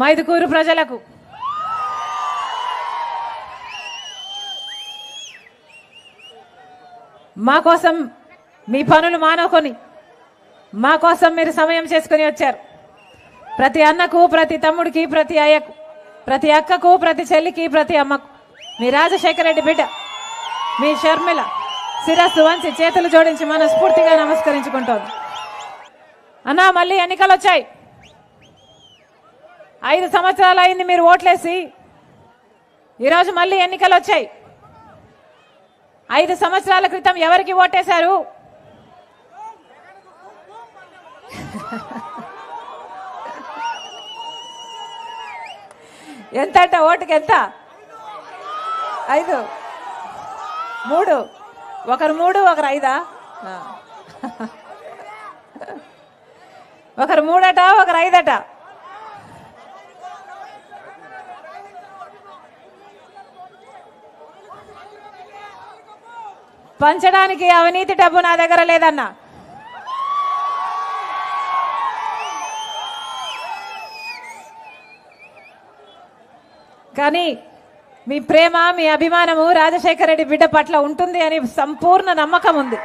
మైదుకూరు ప్రజలకు. మా కోసం మీ పనులు మానుకొని మా కోసం మీరు సమయం చేసుకుని వచ్చారు. ప్రతి అన్నకు ప్రతి తమ్ముడికి ప్రతి అయ్యకు ప్రతి అక్కకు ప్రతి చెల్లికి ప్రతి అమ్మకు మీ రాజశేఖర రెడ్డి బిడ్డ మీ షర్మిల శిరస్సు వంచి చేతులు జోడించి మనస్ఫూర్తిగా నమస్కరించుకుంటోంది. అన్నా మళ్ళీ ఎన్నికలు వచ్చాయి ఐదు సంవత్సరాలు అయింది మీరు ఓట్లేసి. ఈరోజు మళ్ళీ ఎన్నికలు వచ్చాయి. ఐదు సంవత్సరాల క్రితం ఎవరికి ఓటేశారు? ఎంత అంట ఓటుకి ఎంత? ఐదు. మూడు. ఒకరు మూడు ఒకరు ఐదా? ఒకరు మూడట ఒకరు ఐదట. పంచడానికి అవినీతి డబ్బు నా దగ్గర లేదన్నా. కానీ మీ ప్రేమ మీ అభిమానము రాజశేఖర రెడ్డి బిడ్డ పట్ల ఉంటుంది అని సంపూర్ణ నమ్మకం ఉంది.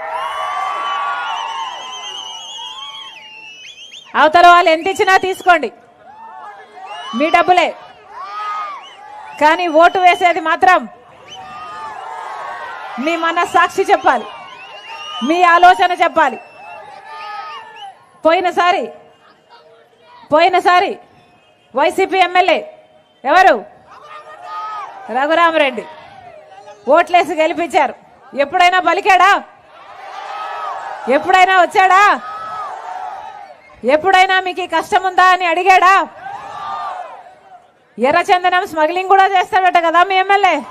అవతల వాళ్ళు ఎంత ఇచ్చినా తీసుకోండి. మీ డబ్బులే. కానీ ఓటు వేసేది మాత్రం మీ మనస్సాక్షి చెప్పాలి. మీ ఆలోచన చెప్పాలి. పోయినసారి పోయినసారి వైసీపీ ఎమ్మెల్యే ఎవరు? రఘురామరెడ్డి. ఓట్లేసి గెలిపించారు. ఎప్పుడైనా పలికాడా? ఎప్పుడైనా వచ్చాడా? ఎప్పుడైనా మీకు కష్టం ఉందా అని అడిగాడా? ఎర్రచందనం స్మగ్లింగ్ కూడా చేస్తాడట కదా మీ ఎమ్మెల్యే.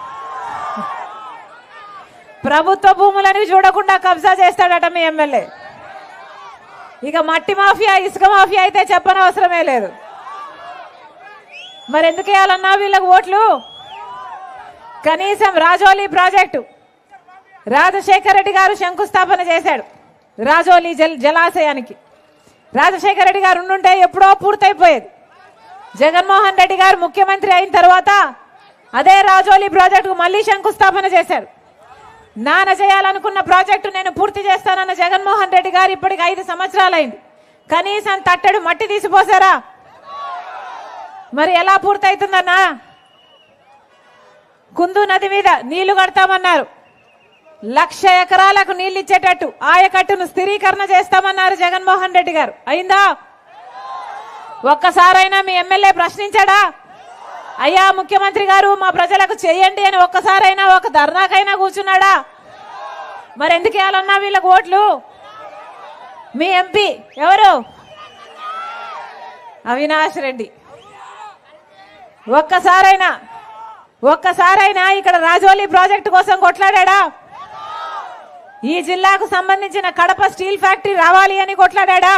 ప్రభుత్వ భూములని చూడకుండా కబ్జా చేస్తాడట మీ ఎమ్మెల్యే. ఇక మట్టి మాఫియా ఇసుక మాఫియా అయితే చెప్పనవసరమే లేదు. మరి ఎందుకు వేయాలన్నా వీళ్ళకు ఓట్లు? కనీసం రాజోలీ ప్రాజెక్టు. రాజశేఖర రెడ్డి గారు శంకుస్థాపన చేశాడు రాజోలి జల్ జలాశయానికి. రాజశేఖర రెడ్డి గారు ఉండుంటే ఎప్పుడో పూర్తయిపోయేది. జగన్మోహన్ రెడ్డి గారు ముఖ్యమంత్రి అయిన తర్వాత అదే రాజోలీ ప్రాజెక్టుకు మళ్ళీ శంకుస్థాపన చేశారు నాన్న చేయాలనుకున్న ప్రాజెక్టు నేను పూర్తి చేస్తానన్న జగన్మోహన్ రెడ్డి గారు ఇప్పటికి ఐదు సంవత్సరాలైంది. కనీసం తట్టెడు మట్టి తీసిపోసారా? మరి ఎలా పూర్తవుతుందన్నా కుందు నది మీద నీళ్ళు కడతామన్నారు. లక్ష ఎకరాలకు నీళ్ళు ఇచ్చేటట్టు ఆయకట్టును స్థిరీకరణ చేస్తామన్నారు జగన్మోహన్ రెడ్డి గారు. అయిందా? ఒక్కసారైనా మీ ఎమ్మెల్యే ప్రశ్నించాడా? అయ్యా ముఖ్యమంత్రి గారు మా ప్రజలకు చేయండి అని ఒక్కసారైనా ఒక ధర్నాకైనా కూర్చున్నాడా? మరి ఎందుకు వేయాలన్నా వీళ్ళకు ఓట్లు? మీ ఎంపీ ఎవరు? అవినాష్ రెడ్డి. ఒక్కసారైనా ఒక్కసారైనా ఇక్కడ రాజోలి ప్రాజెక్టు కోసం కొట్లాడా ఈ జిల్లాకు సంబంధించిన కడప స్టీల్ ఫ్యాక్టరీ రావాలి అని కొట్లాడా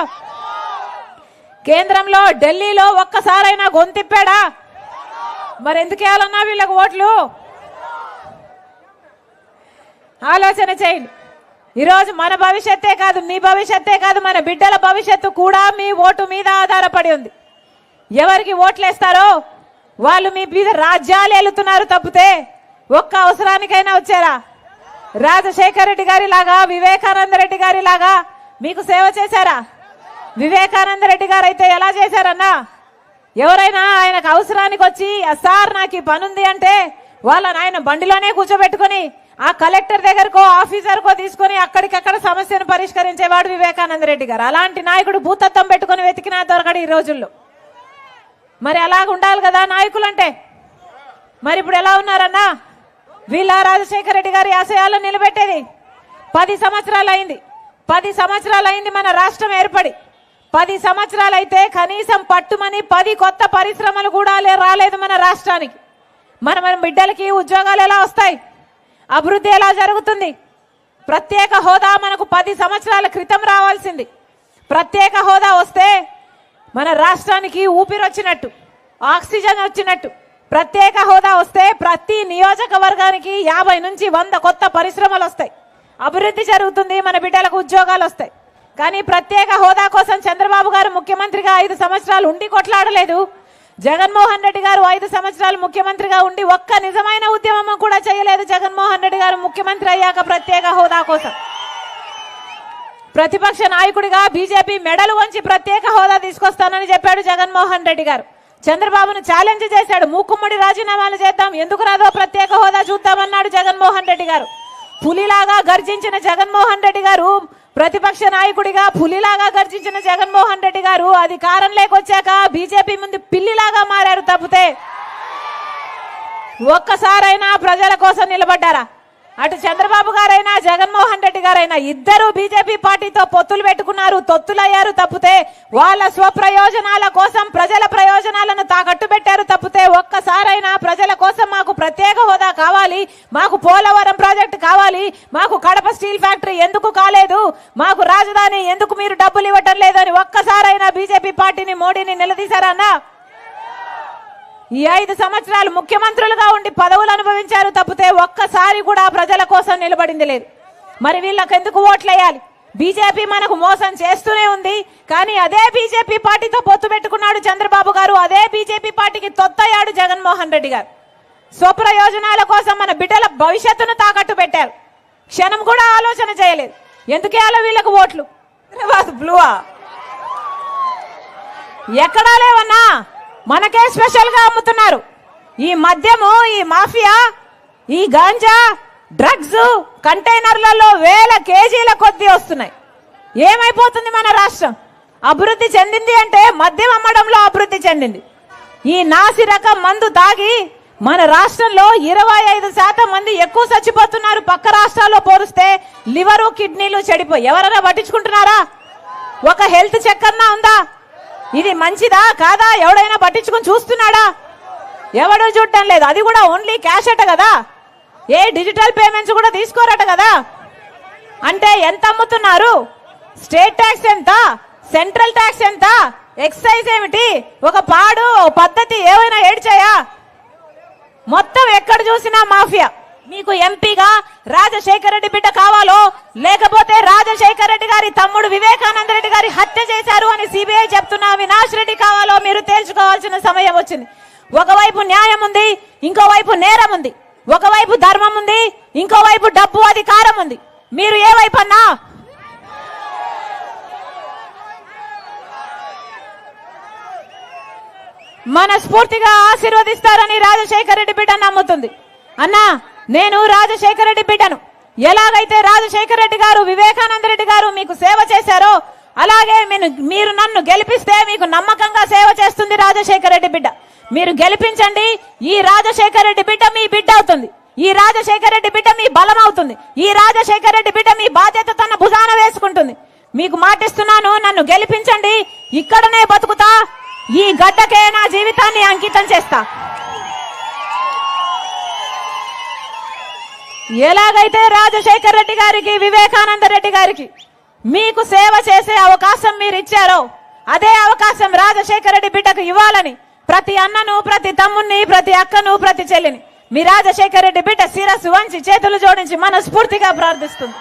కేంద్రంలో ఢిల్లీలో ఒక్కసారైనా గొంతిప్పాడా? మరి ఎందుకు వేయాలన్నా వీళ్ళకి ఓట్లు? ఆలోచన చేయండి. ఈరోజు మన భవిష్యత్తే కాదు మీ భవిష్యత్తే కాదు మన బిడ్డల భవిష్యత్తు కూడా మీ ఓటు మీద ఆధారపడి ఉంది. ఎవరికి ఓట్లేస్తారో వాళ్ళు మీ మీద రాజ్యాలు వెళుతున్నారు తప్పితే ఒక్క అవసరానికైనా వచ్చారా? రాజశేఖర రెడ్డి గారి లాగా వివేకానంద రెడ్డి గారి లాగా మీకు సేవ చేశారా? వివేకానంద రెడ్డి గారు అయితే ఎలా చేశారన్నా? ఎవరైనా ఆయనకు అవసరానికి వచ్చి సార్ నాకు ఈ పనుంది అంటే వాళ్ళని ఆయన బండిలోనే కూర్చోబెట్టుకుని ఆ కలెక్టర్ దగ్గరకో ఆఫీసర్కో తీసుకొని అక్కడికక్కడ సమస్యను పరిష్కరించేవాడు వివేకానంద రెడ్డి గారు. అలాంటి నాయకుడు భూతత్వం పెట్టుకుని వెతికినా దొరకడు ఈ రోజుల్లో. మరి అలాగ ఉండాలి కదా నాయకులు అంటే మరి ఇప్పుడు ఎలా ఉన్నారన్నా? వీళ్ళ రాజశేఖర రెడ్డి గారి ఆశయాలు నిలబెట్టేది. పది సంవత్సరాలు అయింది. పది సంవత్సరాలు అయింది మన రాష్ట్రం ఏర్పడి. పది సంవత్సరాలు అయితే కనీసం పట్టుమని పది కొత్త పరిశ్రమలు కూడా లే- రాలేదు మన రాష్ట్రానికి. మన మన బిడ్డలకి ఉద్యోగాలు ఎలా వస్తాయి? అభివృద్ధి ఎలా జరుగుతుంది? ప్రత్యేక హోదా మనకు పది సంవత్సరాల క్రితం రావాల్సింది. ప్రత్యేక హోదా వస్తే మన రాష్ట్రానికి ఊపిరి వచ్చినట్టు ఆక్సిజన్ వచ్చినట్టు. ప్రత్యేక హోదా వస్తే ప్రతి నియోజకవర్గానికి యాభై నుంచి వంద కొత్త పరిశ్రమలు వస్తాయి. అభివృద్ధి జరుగుతుంది మన బిడ్డలకు ఉద్యోగాలు వస్తాయి. కానీ ప్రత్యేక హోదా కోసం చంద్రబాబు గారు ముఖ్యమంత్రిగా ఐదు సంవత్సరాలు ఉండి కొట్లాడలేదు. జగన్మోహన్ రెడ్డి గారు ఐదు సంవత్సరాలు ముఖ్యమంత్రిగా ఉండి ఒక్క నిజమైన ఉద్యమం కూడా చేయలేదు జగన్మోహన్ రెడ్డి గారు ముఖ్యమంత్రి అయ్యాక ప్రత్యేక హోదా కోసం. ప్రతిపక్ష నాయకుడిగా బీజేపీ మెడలు వంచి ప్రత్యేక హోదా తీసుకొస్తానని చెప్పాడు జగన్మోహన్ రెడ్డి గారు. చంద్రబాబును ఛాలెంజ్ చేశాడు. మూకుమ్మడి రాజీనామాలు చేద్దాం. ఎందుకు రాదో ప్రత్యేక హోదా చూద్దామన్నాడు జగన్మోహన్ రెడ్డి గారు. పులిలాగా గర్జించిన జగన్మోహన్ రెడ్డి గారు ప్రతిపక్ష నాయకుడిగా పులిలాగా గర్జించిన జగన్మోహన్ రెడ్డి గారు అధికారం లేకొచ్చాక బీజేపీ ముందు పిల్లిలాగా మారారు తప్పితే ఒక్కసారైనా ప్రజల కోసం నిలబడ్డారా? అటు చంద్రబాబు గారైనా జగన్మోహన్ రెడ్డి గారైనా ఇద్దరు బీజేపీ పార్టీతో పొత్తులు పెట్టుకున్నారు తొత్తులయ్యారు తప్పితే వాళ్ళ స్వప్రయోజనాల కోసం ప్రజల ప్రయోజనాలను తాకట్టు పెట్టారు తప్పితే ఒక్కసారైనా ప్రజల కోసం మాకు ప్రత్యేక హోదా కావాలి మాకు పోలవరం ప్రాజెక్టు కావాలి మాకు కడప స్టీల్ ఫ్యాక్టరీ ఎందుకు కాలేదు మాకు రాజధాని ఎందుకు మీరు డబ్బులు ఇవ్వటం లేదని ఒక్కసారైనా బీజేపీ పార్టీని మోడీని నిలదీశారన్నా ఈ ఐదు సంవత్సరాలు ముఖ్యమంత్రులుగా ఉండి పదవులు అనుభవించారు తప్పితే ఒక్కసారి కూడా ప్రజల కోసం నిలబడింది లేదు. మరి వీళ్ళకి ఎందుకు ఓట్లేయాలి? బీజేపీ మనకు మోసం చేస్తూనే ఉంది కానీ అదే బీజేపీ పార్టీతో పొత్తు పెట్టుకున్నాడు చంద్రబాబు గారు అదే బీజేపీ పార్టీకి తొత్తయ్యాడు జగన్మోహన్ రెడ్డి గారు. స్వప్రయోజనాల కోసం మన బిడ్డల భవిష్యత్తును తాకట్టు పెట్టారు. క్షణం కూడా ఆలోచన చేయలేదు. ఎందుకేయాలో వీళ్ళకు ఓట్లు? హైదరాబాద్ బ్లూవా? ఎక్కడా లేవన్నా? మనకే స్పెషల్గా అమ్ముతున్నారు. ఈ మద్యము ఈ మాఫియా ఈ గాంజా డ్రగ్స్ కంటైనర్లలో వేల కేజీల కొద్దీ వస్తున్నాయి. ఏమైపోతుంది మన రాష్ట్రం? అభివృద్ధి చెందింది అంటే మద్యం అమ్మడంలో అభివృద్ధి చెందింది. ఈ నాసి రకం మందు తాగి మన రాష్ట్రంలో ఇరవై ఐదు శాతం మంది ఎక్కువ చచ్చిపోతున్నారు పక్క రాష్ట్రాల్లో పోలిస్తే లివరు కిడ్నీలు చెడిపోయి. ఎవరైనా పట్టించుకుంటున్నారా? ఒక హెల్త్ చెక్ అన్నా ఉందా? ఇది మంచిదా కాదా? ఎవడైనా పట్టించుకొని చూస్తున్నాడా? ఎవడు చూడటం లేదు. అది కూడా ఓన్లీ క్యాష్ అట కదా? ఏ డిజిటల్ పేమెంట్స్ కూడా తీసుకోరట కదా? అంటే ఎంత అమ్ముతున్నారు? స్టేట్ ట్యాక్స్ ఎంత? సెంట్రల్ ట్యాక్స్ ఎంత? ఎక్సైజ్ ఏమిటి? ఒక పాడు పద్ధతి ఏమైనా ఏడ్చాయా మొత్తం ఎక్కడ చూసినా మాఫియా. మీకు ఎంపీగా రాజశేఖర రెడ్డి బిడ్డ కావాలో లేకపోతే రాజశేఖర రెడ్డి గారి తమ్ముడు వివేకానంద రెడ్డి గారి హత్య చేశారు అని సిబిఐ చెప్తున్న అవినాష్ రెడ్డి కావాలో మీరు తేల్చుకోవాల్సిన సమయం వచ్చింది. ఒకవైపు న్యాయం ఉంది ఇంకోవైపు నేరం ఉంది. ఒకవైపు ధర్మం ఉంది ఇంకోవైపు డబ్బు అధికారం ఉంది. మీరు ఏ వైపు అన్నా? మనస్ఫూర్తిగా ఆశీర్వదిస్తారని రాజశేఖర రెడ్డి బిడ్డ నమ్ముతుంది. అన్నా నేను రాజశేఖర రెడ్డి బిడ్డను. ఎలాగైతే రాజశేఖర రెడ్డి గారు వివేకానంద రెడ్డి గారు మీకు సేవ చేశారో అలాగే మీరు- మీరు నన్ను గెలిపిస్తే మీకు నమ్మకంగా సేవ చేస్తుంది రాజశేఖర రెడ్డి బిడ్డ. మీరు గెలిపించండి ఈ రాజశేఖర రెడ్డి బిడ్డ మీ బిడ్డ అవుతుంది. ఈ రాజశేఖర రెడ్డి బిడ్డ మీ బలం అవుతుంది. ఈ రాజశేఖర రెడ్డి బిడ్డ మీ బాధ్యత తన భుజాన వేసుకుంటుంది. మీకు మాటిస్తున్నాను నన్ను గెలిపించండి ఇక్కడనే బతుకుతా ఈ గడ్డకే నా జీవితాన్ని అంకితం చేస్తా. ఎలాగైతే రాజశేఖర్ రెడ్డి గారికి వివేకానంద రెడ్డి గారికి మీకు సేవ చేసే అవకాశం మీరు ఇచ్చారో అదే అవకాశం రాజశేఖర రెడ్డి బిడ్డకు ఇవ్వాలని ప్రతి అన్నను ప్రతి తమ్ముణ్ణి ప్రతి అక్కను ప్రతి చెల్లిని మీ రాజశేఖర రెడ్డి బిడ్డ శిరస్సు వంచి చేతులు జోడించి మనస్ఫూర్తిగా ప్రార్థిస్తుంది.